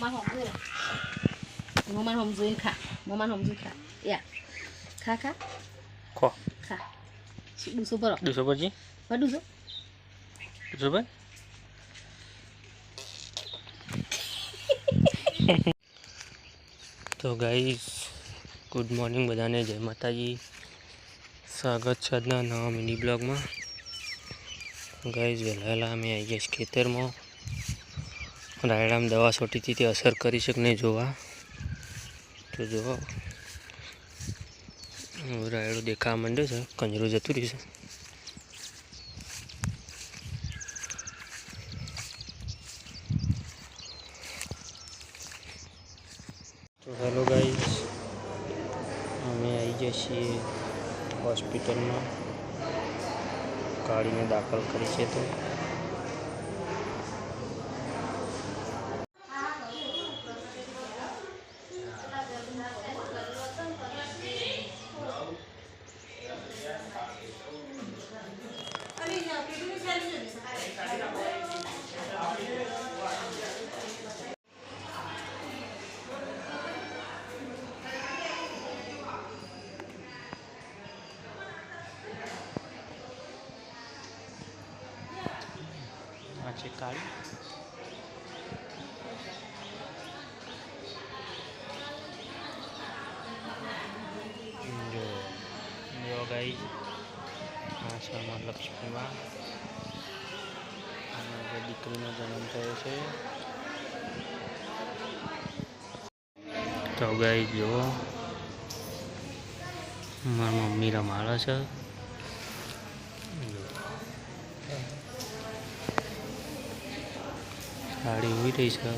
મોમાં હમ જોઈ મોમાં હમ જોઈને ખા મોમાં હમ ખા યા ખા ખા ખો ખા શું ડૂસો ભરો દુસો પછી બધું છો તો ગાઈસ ગુડ મોર્નિંગ બધાને. જય માતાજી. સ્વાગત છે આજના નવા મિની બ્લોગમાં ગાઈસ વહેલા વહેલા અમે આવી ગયા ખેતરમાં. રાયડામાં દવા છોટી હતી, તે અસર કરી શકે નહીં જોવા? તો જોવા. રાયડો દેખાવા માંડ્યો છે, કંજરું જતું રહ્યું તો હેલો ગાઈઝ અમે આવી જઈએ છીએ હોસ્પિટલમાં. ગાડીને દાખલ કરી છે તો. છે ગાડી જો જો ગાઈ આ છે અમારા લક્ષ્મીમાં. અને દીકરીનો જન્મ થયો છે. તો ગાઈ જુઓ મારા મમ્મી રમાડે છે. સાડી ઉઈ રહી છે.